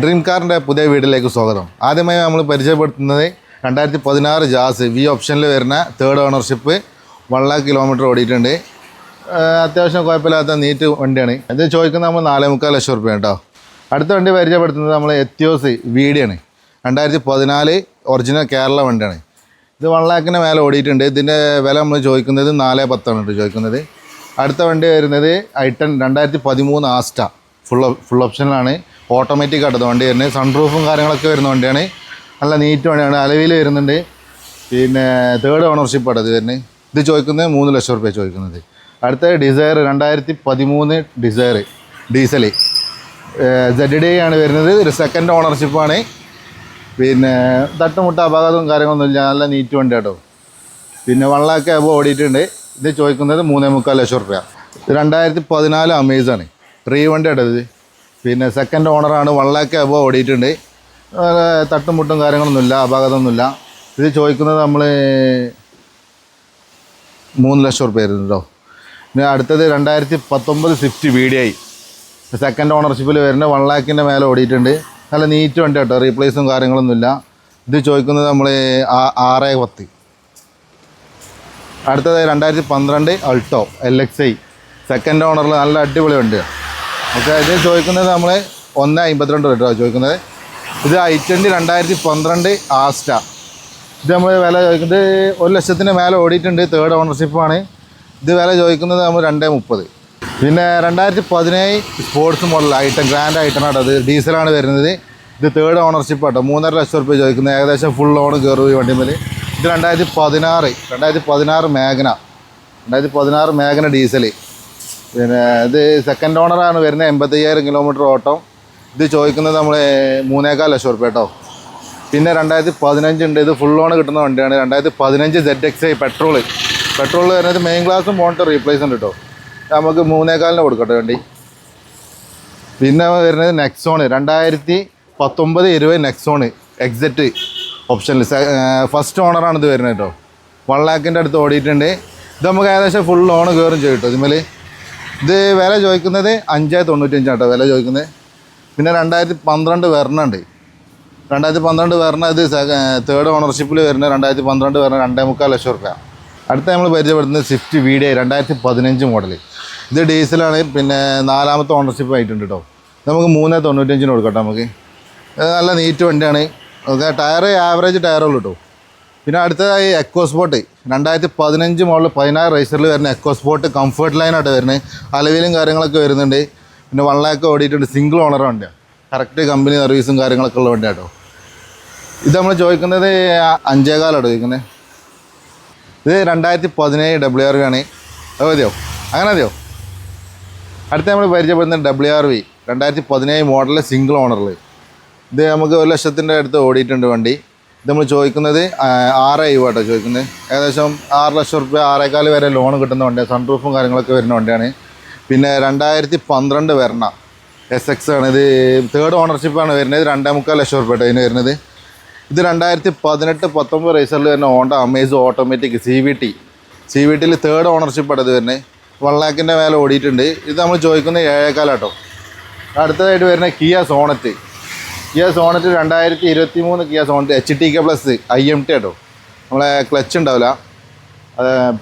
Dream കാറിന്റെ പുതിയ വീട്ടിലേക്ക് സ്വാഗതം. ആദ്യമായി നമ്മൾ പരിചയപ്പെടുത്തുന്നത് രണ്ടായിരത്തി പതിനാറ് ജാസ് വി ഓപ്ഷനിൽ വരുന്ന third ownership one lakh kilometre ഓടിയിട്ടുണ്ട്. അത്യാവശ്യം കുഴപ്പമില്ലാത്ത നീറ്റ് വണ്ടിയാണ്. ഇത് ചോദിക്കുന്നത് നമ്മൾ നാലേ മുക്കാൽ ലക്ഷം റുപ്യ കേട്ടോ. അടുത്ത വണ്ടി പരിചയപ്പെടുത്തുന്നത് നമ്മൾ എത്തിയോസ് വീഡിയാണ്. രണ്ടായിരത്തി പതിനാല് ഒറിജിനൽ കേരള വണ്ടിയാണ്. ഇത് വൺ ലാക്കിന് മേലെ ഓടിയിട്ടുണ്ട്. ഇതിന്റെ വില നമ്മൾ ചോദിക്കുന്നത് നാല് പത്താണ് കേട്ടോ ചോദിക്കുന്നത്. അടുത്ത വണ്ടി വരുന്നത് ഐ ടെൻ രണ്ടായിരത്തി പതിമൂന്ന് ആസ്റ്റ ഫുൾ ഫുൾ ഓപ്ഷനിലാണ് ഓട്ടോമാറ്റിക് ആയിട്ട് വണ്ടി വരുന്നത്. സൺറൂഫും കാര്യങ്ങളൊക്കെ വരുന്ന വണ്ടിയാണ്. നല്ല നീറ്റ് വണ്ടിയാണ്. അലവിൽ വരുന്നുണ്ട്. പിന്നെ തേർഡ് ഓണർഷിപ്പ് ആണ് ഇത് വരുന്നത്. ഇത് ചോദിക്കുന്നത് മൂന്ന് ലക്ഷം റുപ്യ ചോദിക്കുന്നത്. അടുത്ത ഡിസയർ രണ്ടായിരത്തി പതിമൂന്ന് ഡിസയർ ഡീസൽ ജഡ് ഡി ആണ് വരുന്നത്. ഒരു സെക്കൻഡ് ഓണർഷിപ്പാണ് പിന്നെ തട്ടുമുട്ട അപകടവും കാര്യങ്ങളൊന്നുമില്ല നല്ല നീറ്റ് വണ്ടി കേട്ടോ പിന്നെ വള്ളമൊക്കെ അപ്പോൾ ഓടിയിട്ടുണ്ട്. ഇത് ചോദിക്കുന്നത് മൂന്നേ മുക്കാൽ ലക്ഷം റുപ്യ. രണ്ടായിരത്തി പതിനാല് അമേസാണ് റീ വണ്ടി ഇത്. പിന്നെ സെക്കൻഡ് ഓണറാണ് വൺ ലാക്ക് അബോ ഓടിയിട്ടുണ്ട്. തട്ടും തട്ടുമുട്ടും കാര്യങ്ങളൊന്നുമില്ല അപകടമൊന്നുമില്ല ഇത് ചോദിക്കുന്നത് നമ്മൾ മൂന്ന് ലക്ഷം റുപ്യ വരുന്നത് കേട്ടോ പിന്നെ അടുത്തത് രണ്ടായിരത്തി പത്തൊമ്പത് Swift V D I second ഓണർഷിപ്പിൽ വരുന്ന വൺ ലാക്കിന്റെ മേലെ ഓടിയിട്ടുണ്ട്. നല്ല നീറ്റ് വണ്ടി കേട്ടോ റീപ്ലേസും കാര്യങ്ങളൊന്നുമില്ല ഇത് ചോദിക്കുന്നത് നമ്മൾ ആറ് പത്ത്. അടുത്തത് രണ്ടായിരത്തി പന്ത്രണ്ട് Alto L X I second ഓണറിൽ നല്ല അടിപൊളി വണ്ടിയാണ് പക്ഷേ ഇത് ചോദിക്കുന്നത് നമ്മൾ ഒന്ന് അമ്പത്തിരണ്ട് രൂപ ചോദിക്കുന്നത്. ഇത് ഐ ട്വന്റി രണ്ടായിരത്തി പന്ത്രണ്ട് ആസ്റ്റ. ഇത് നമ്മൾ വില ചോദിക്കുന്നത് ഒരു ലക്ഷത്തിന് മേലെ ഓടിയിട്ടുണ്ട് തേർഡ് ഓണർഷിപ്പാണ് ഇത് വില ചോദിക്കുന്നത് നമ്മൾ രണ്ടേ മുപ്പത്. പിന്നെ രണ്ടായിരത്തി പതിനേഴ് sports model item grand item auto അത് ഡീസലാണ് വരുന്നത്. ഇത് തേർഡ് ഓണർഷിപ്പ് ആട്ടോ. മൂന്നര ലക്ഷം റുപ്യ ചോദിക്കുന്നത്. ഏകദേശം ഫുൾ ഓൺ കയറും ഈ വണ്ടിമേൽ ഇത് രണ്ടായിരത്തി പതിനാറ് രണ്ടായിരത്തി പതിനാറ് മേഘന. രണ്ടായിരത്തി പതിനാറ് മേഘന ഡീസൽ പിന്നെ ഇത് സെക്കൻഡ് ഓണറാണ് വരുന്നത് എൺപത്തയ്യായിരം കിലോമീറ്റർ ഓട്ടം. ഇത് ചോദിക്കുന്നത് നമ്മൾ മൂന്നേക്കാൽ ലക്ഷം റുപ്യ കേട്ടോ പിന്നെ രണ്ടായിരത്തി പതിനഞ്ച് ഉണ്ട്. ഇത് ഫുൾ ഓൺ കിട്ടുന്ന വണ്ടിയാണ്. രണ്ടായിരത്തി പതിനഞ്ച് Z X I petrol petrol വരുന്നത് മെയിൻ ഗ്ലാസും മോണിറ്റർ റീപ്ലേസ് ഉണ്ട് നമുക്ക് മൂന്നേക്കാലിന് കൊടുക്കട്ടെ വണ്ടി. പിന്നെ വരുന്നത് നെക്സോണ് രണ്ടായിരത്തി പത്തൊമ്പത് ഇരുപത് നെക്സോണ് എക്സറ്റ് ഓപ്ഷനിൽ ഫസ്റ്റ് ഓണറാണ് ഇത് വരുന്നത് കേട്ടോ വൺ ലാക്കിന്റെ അടുത്ത് ഓടിയിട്ടുണ്ട്. ഇത് നമുക്ക് ഏകദേശം ഫുൾ ഓൺ കയറും ചെയ്യും കേട്ടോ ഇതിന്മേൽ ഇത് വില ചോദിക്കുന്നത് അഞ്ച് തൊണ്ണൂറ്റഞ്ചാട്ടോ വില ചോദിക്കുന്നത്. പിന്നെ രണ്ടായിരത്തി പന്ത്രണ്ട് വരണുണ്ട്. രണ്ടായിരത്തി പന്ത്രണ്ട് വരണ ഇത് തേർഡ് ഓണർഷിപ്പിൽ വരുന്ന രണ്ടായിരത്തി പന്ത്രണ്ട് വരണ രണ്ടേ മുക്കാൽ ലക്ഷം റുപ്യ. അടുത്ത നമ്മൾ പരിചയപ്പെടുന്നത് സ്വിഫ്റ്റ് വി ഡി രണ്ടായിരത്തി പതിനഞ്ച് മോഡൽ ഇത് ഡീസലാണ് പിന്നെ നാലാമത്തെ ഓണർഷിപ്പ് ആയിട്ടുണ്ട് കേട്ടോ നമുക്ക് മൂന്ന് തൊണ്ണൂറ്റഞ്ചിന് കൊടുക്കട്ടോ നമുക്ക്. നല്ല നീറ്റ് വണ്ടിയാണ്. ഓക്കെ ടയർ ആവറേജ് ടയറുള്ളൂ കേട്ടോ പിന്നെ അടുത്തതായി എക്കോ സ്പോട്ട് രണ്ടായിരത്തി പതിനഞ്ച് മോഡൽ പതിനാറ് റേസറിൽ വരുന്ന എക്കോ സ്പോട്ട് കംഫർട്ട് ലൈനായിട്ട് വരുന്നത്. അലവിലും കാര്യങ്ങളൊക്കെ വരുന്നുണ്ട്. പിന്നെ വൺ ലാക്ക് ഓടിയിട്ടുണ്ട്. സിംഗിൾ ഓണർ വണ്ടിയാണ് കറക്റ്റ് കമ്പനി സർവീസും കാര്യങ്ങളൊക്കെ ഉള്ള വണ്ടിയാണ് കേട്ടോ. ഇത് നമ്മൾ ചോദിക്കുന്നത് അഞ്ചേകാലാണ് ചോദിക്കുന്നത്. ഇത് രണ്ടായിരത്തി പതിനേഴ് ഡബ്ല്യു ആർ വി ആണ്. അത് മതിയോ? അങ്ങനെ മതിയോ? അടുത്ത നമ്മൾ പരിചയപ്പെടുന്ന ഡബ്ല്യു ആർ വി രണ്ടായിരത്തി പതിനേഴ് മോഡലിൽ സിംഗിൾ ഓണറിൽ ഇത് നമുക്ക് ഒരു ലക്ഷത്തിന്റെ അടുത്ത് ഓടിയിട്ടുണ്ട് വണ്ടി. നമ്മൾ ചോദിക്കുന്നത് ആറ് കേട്ടോ ചോദിക്കുന്നത്. ഏകദേശം ആറ് ലക്ഷം റുപ്യ ആറേക്കാൽ വരെ ലോൺ കിട്ടുന്ന വണ്ടിയാണ് സൺറൂഫും കാര്യങ്ങളൊക്കെ വരുന്ന വണ്ടിയാണ്. പിന്നെ രണ്ടായിരത്തി പന്ത്രണ്ട് വരണ എസ് എക്സ് ആണ്. ഇത് തേർഡ് ഓണർഷിപ്പാണ് വരുന്നത്. രണ്ടേ മുക്കാൽ ലക്ഷം റുപ്യ ഇതിന് വരുന്നത്. ഇത് രണ്ടായിരത്തി പതിനെട്ട് പത്തൊമ്പത് റേസറിൽ വരുന്ന Honda Amaze automatic C V T C V ടിയിൽ തേർഡ് ഓണർഷിപ്പ് ആണ് ഇത് വരുന്നത്. വൺ ലാക്കിന്റെ മേലെ ഓടിയിട്ടുണ്ട്. ഇത് നമ്മൾ ചോദിക്കുന്നത് ഏഴേക്കാലാട്ടോ അടുത്തതായിട്ട് വരുന്ന കിയ സോണറ്റ് കിയ സോണറ്റ് രണ്ടായിരത്തി ഇരുപത്തി മൂന്ന് Kia Sonet H T K plus I M T കേട്ടോ. നമ്മളെ ക്ലച്ച് ഉണ്ടാവില്ല.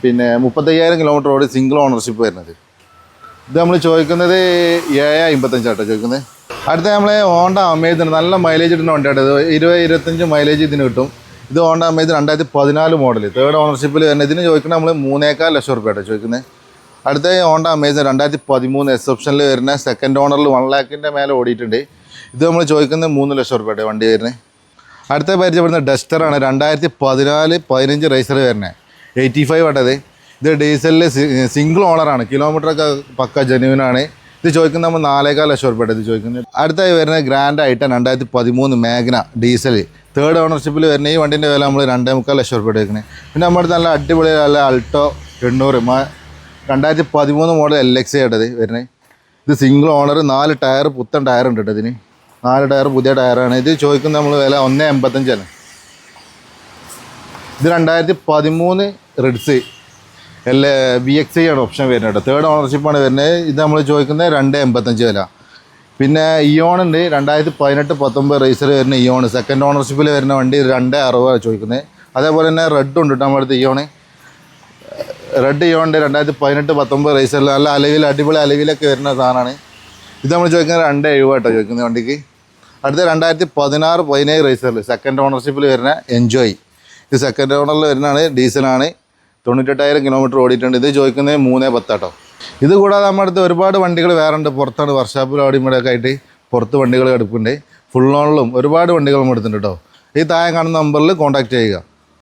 പിന്നെ മുപ്പത്തയ്യായിരം കിലോമീറ്റർ ഓടി സിംഗിൾ ഓണർഷിപ്പ് വരുന്നത്. ഇത് നമ്മൾ ചോദിക്കുന്നത് ഏഴ് അമ്പത്തഞ്ചാട്ടോ ചോദിക്കുന്നത്. അടുത്ത നമ്മളെ ഹോണ്ട അമേസ് നല്ല മൈലേജ് ഇടുന്ന വണ്ടിയാണ് ഇരുപത് ഇരുപത്തഞ്ച് മൈലേജ് ഇതിന് കിട്ടും. ഇത് ഹോണ്ട അമേസ് രണ്ടായിരത്തി പതിനാല് മോഡൽ തേർഡ് ഓണർഷിപ്പിൽ വരുന്നത് ഇതിന് ചോദിക്കുന്നത് നമ്മൾ മൂന്നേക്കാൽ ലക്ഷം റുപ്യ കേട്ടോ ചോദിക്കുന്നത്. അടുത്ത ഹോണ്ട അമേസ് രണ്ടായിരത്തി പതിമൂന്ന് എക്സെപ്ഷനിൽ വരുന്ന സെക്കൻഡ് ഓണറിൽ വൺ ലാക്കിന്റെ മേലെ ഓടിയിട്ടുണ്ട്. ഇത് നമ്മൾ ചോദിക്കുന്നത് മൂന്ന് ലക്ഷം റുപ്യയുടെ വണ്ടി വരുന്നത്. അടുത്ത പരിചയപ്പെടുന്ന ഡസ്റ്ററാണ് രണ്ടായിരത്തി പതിനാല് പതിനഞ്ച് റേസർ വരുന്നത്. എയ്റ്റി ഫൈവ് ആട്ടത് ഇത് ഡീസലിൽ സിംഗിൾ ഓണറാണ് കിലോമീറ്ററൊക്കെ പക്ക ജെന്യൂനാണ് ഇത് ചോദിക്കുന്നത് നമ്മൾ നാലേകാൽ ലക്ഷം റുപ്യയുടെ ഇത് ചോദിക്കുന്നത്. അടുത്തായി വരുന്നത് ഗ്രാൻഡ് ആയിട്ട് രണ്ടായിരത്തി പതിമൂന്ന് മേഘന ഡീസൽ തേർഡ് ഓണർഷിപ്പിൽ വരുന്ന ഈ വണ്ടിന്റെ വില നമ്മൾ രണ്ടേ മുക്കാൽ ലക്ഷം റുപ്യ എടുക്കുന്നത്. പിന്നെ നമ്മുടെ നല്ല അടിപൊളി നല്ല അൾട്ടോ എണ്ണൂറ്. രണ്ടായിരത്തി പതിമൂന്ന് മോഡൽ എൽ എക്സ് ആയിട്ടത് വരുന്നത്. ഇത് സിംഗിൾ ഓണർ നാല് ടയർ പുത്തൻ ടയർ ഉണ്ട് കേട്ടോ ഇതിന്. നാല് ടയർ പുതിയ ടയറാണ്. ഇത് ചോദിക്കുന്നത് നമ്മൾ വില ഒന്ന് എൺപത്തഞ്ചാണ് ഇത് രണ്ടായിരത്തി പതിമൂന്ന് റെഡ്സ് അല്ല വി എക്സ് ഐ ആണ് ഓപ്ഷൻ വരുന്നത് കേട്ടോ. തേർഡ് ഓണർഷിപ്പാണ് വരുന്നത്. ഇത് നമ്മൾ ചോദിക്കുന്നത് രണ്ട് എൺപത്തഞ്ച് വില. പിന്നെ ഇയോൺ ഉണ്ട്. രണ്ടായിരത്തി പതിനെട്ട് പത്തൊമ്പത് റേസർ വരുന്ന ഇയോൺ സെക്കൻഡ് ഓണർഷിപ്പിൽ വരുന്ന വണ്ടി രണ്ട് അറുപതാണ് ചോദിക്കുന്നത്. അതേപോലെ തന്നെ റെഡ് ഉണ്ട് നമ്മുടെ അടുത്ത് ഇയോണ് റെഡ് ഇയോണ്ട് രണ്ടായിരത്തി പതിനെട്ട് പത്തൊമ്പത് റേസറിൽ നല്ല അലവിൽ അടിപൊളി അലവിലൊക്കെ വരുന്ന സാധനമാണ്. ഇത് നമ്മൾ ചോദിക്കുന്നത് രണ്ട് എഴുപട്ടോ ചോദിക്കുന്നത് വണ്ടിക്ക്. അടുത്ത രണ്ടായിരത്തി പതിനാറ് പതിനേഴ് റേസറിൽ സെക്കൻഡ് ഓണർഷിപ്പിൽ വരുന്ന എൻജോയ് ഇത് സെക്കൻഡ് ഓണറിൽ വരുന്നതാണ് ഡീസലാണ് തൊണ്ണൂറ്റെട്ടായിരം കിലോമീറ്റർ ഓടിയിട്ടുണ്ട്. ഇത് ചോദിക്കുന്നത് മൂന്നേ പത്താട്ടോ. ഇത് കൂടാതെ നമ്മുടെ അടുത്ത് ഒരുപാട് വണ്ടികൾ വേറെ ഉണ്ട്. പുറത്താണ് വർഷാപ്പിൽ ഓടിയുമ്പോഴൊക്കെ ആയിട്ട് പുറത്ത് വണ്ടികൾ എടുക്കുന്നുണ്ട് ഫുൾ ഓണിലും ഒരുപാട് വണ്ടികൾ നമ്മൾ എടുത്തിട്ടുണ്ട് കേട്ടോ. ഈ താഴെ കാണുന്ന നമ്പറിൽ കോൺടാക്ട് ചെയ്യുക.